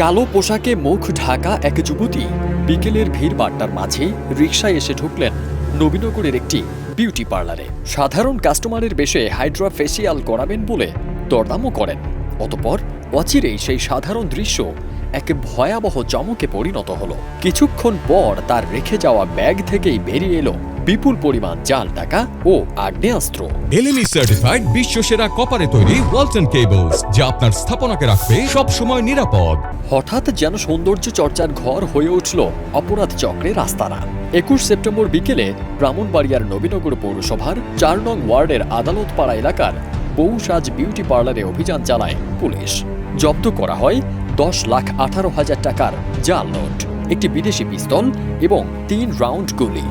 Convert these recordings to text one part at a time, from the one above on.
কালো পোশাকে মুখ ঢাকা এক যুবতী। বিকেলের ভিড় বাট্টার মাঝে রিকশায় এসে ঢুকলেন নবীনগরের একটি বিউটি পার্লারে। সাধারণ কাস্টমারের বেশে হাইড্রা ফেসিয়াল করাবেন বলে দরদামও করেন। অতপর অচিরেই সেই সাধারণ দৃশ্য এক ভয়াবহ চমকে পরিণত হলো। কিছুক্ষণ পর তার রেখে যাওয়া ব্যাগ থেকেই বেরিয়ে এলো বিপুল পরিমাণ জাল টাকা ও আগ্নেয়াস্ত্র এলএমই সার্টিফাইড বিশ্ব সেরা কপারে তৈরি ওয়ালটন কেবলস যা আপনার স্থাপনাকে রাখবে সব সময় নিরাপদ। হঠাৎ যেন সৌন্দর্য চর্চার ঘর হয়ে উঠল অপরাধ চক্রের আস্তানা একুশ সেপ্টেম্বর বিকেলে ব্রাহ্মণবাড়িয়ার নবীনগর পৌরসভার চার নং ওয়ার্ডের আদালত পাড়া এলাকার বউসাজ বিউটি পার্লারে অভিযান চালায় পুলিশ। জব্দ করা হয় দশ লাখ আঠারো হাজার টাকার জাল নোট একটি বিদেশি পিস্তল এবং তিন রাউন্ড গুলি।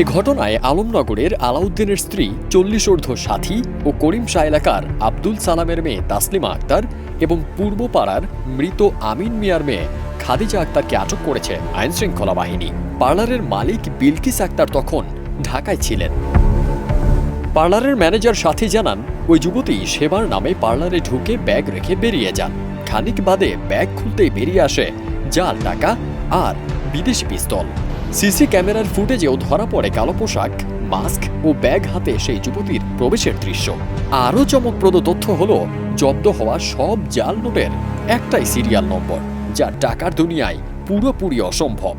এ ঘটনায় আলমনগরের আলাউদ্দিনের স্ত্রী চল্লিশ ঊর্ধ্ব সাথী ও করিম শাহ এলাকার আব্দুল সালামের মেয়ে তাসলিমা আক্তার এবং পূর্বপাড়ার মৃত আমিন মিয়ার মেয়ে খাদিজা আক্তারকে আটক করেছে আইনশৃঙ্খলা বাহিনী। পার্লারের মালিক বিলকিস আক্তার তখন ঢাকায় ছিলেন। পার্লারের ম্যানেজার সাথী জানান, ওই যুবতী সেবার নামে পার্লারে ঢুকে ব্যাগ রেখে বেরিয়ে যান। খানিক বাদে ব্যাগ খুলতেই বেরিয়ে আসে জাল টাকা আর বিদেশি পিস্তল। সিসি ক্যামেরার ফুটেজেও ধরা পড়ে কালো পোশাক, মাস্ক ও ব্যাগ হাতে সেই যুবতীর প্রবেশের দৃশ্য। আরও চমকপ্রদ তথ্য হল, জব্দ হওয়া সব জাল নোটের একটাই সিরিয়াল নম্বর, যা টাকার দুনিয়ায় পুরোপুরি অসম্ভব।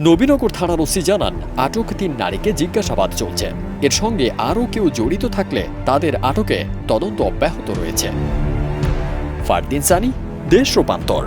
নবীনগর থানার ওসি জানান, আটক তিন নারীকে জিজ্ঞাসাবাদ চলছে। এর সঙ্গে আরও কেউ জড়িত থাকলে তাদের আটকে তদন্ত অব্যাহত রয়েছে। ফারদিন সানি, দেশ রূপান্তর।